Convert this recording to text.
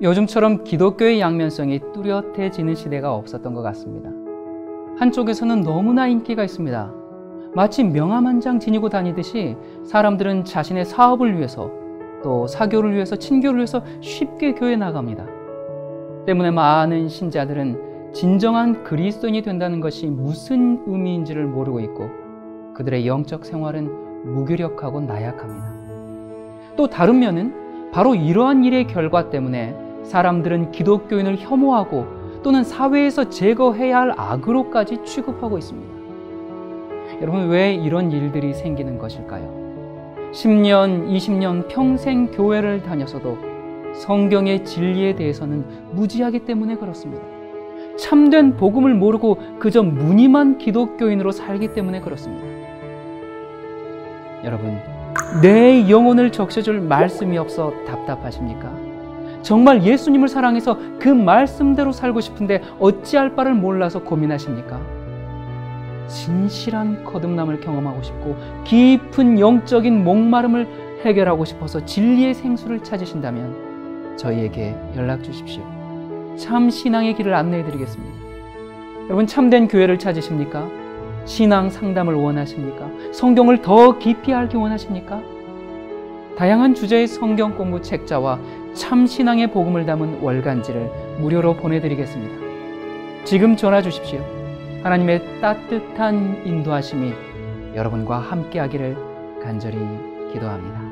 요즘처럼 기독교의 양면성이 뚜렷해지는 시대가 없었던 것 같습니다. 한쪽에서는 너무나 인기가 있습니다. 마치 명함 한 장 지니고 다니듯이 사람들은 자신의 사업을 위해서 또 사교를 위해서 친교를 위해서 쉽게 교회 나갑니다. 때문에 많은 신자들은 진정한 그리스도인이 된다는 것이 무슨 의미인지를 모르고 있고 그들의 영적 생활은 무기력하고 나약합니다. 또 다른 면은 바로 이러한 일의 결과 때문에 사람들은 기독교인을 혐오하고 또는 사회에서 제거해야 할 악으로까지 취급하고 있습니다. 여러분, 왜 이런 일들이 생기는 것일까요? 10년, 20년 평생 교회를 다녔어도 성경의 진리에 대해서는 무지하기 때문에 그렇습니다. 참된 복음을 모르고 그저 무늬만 기독교인으로 살기 때문에 그렇습니다. 여러분, 내 영혼을 적셔줄 말씀이 없어 답답하십니까? 정말 예수님을 사랑해서 그 말씀대로 살고 싶은데 어찌할 바를 몰라서 고민하십니까? 진실한 거듭남을 경험하고 싶고 깊은 영적인 목마름을 해결하고 싶어서 진리의 생수를 찾으신다면 저희에게 연락 주십시오. 참 신앙의 길을 안내해 드리겠습니다. 여러분 참된 교회를 찾으십니까? 신앙 상담을 원하십니까? 성경을 더 깊이 알기 원하십니까? 다양한 주제의 성경 공부 책자와 참 신앙의 복음을 담은 월간지를 무료로 보내드리겠습니다. 지금 전화 주십시오. 하나님의 따뜻한 인도하심이 여러분과 함께하기를 간절히 기도합니다.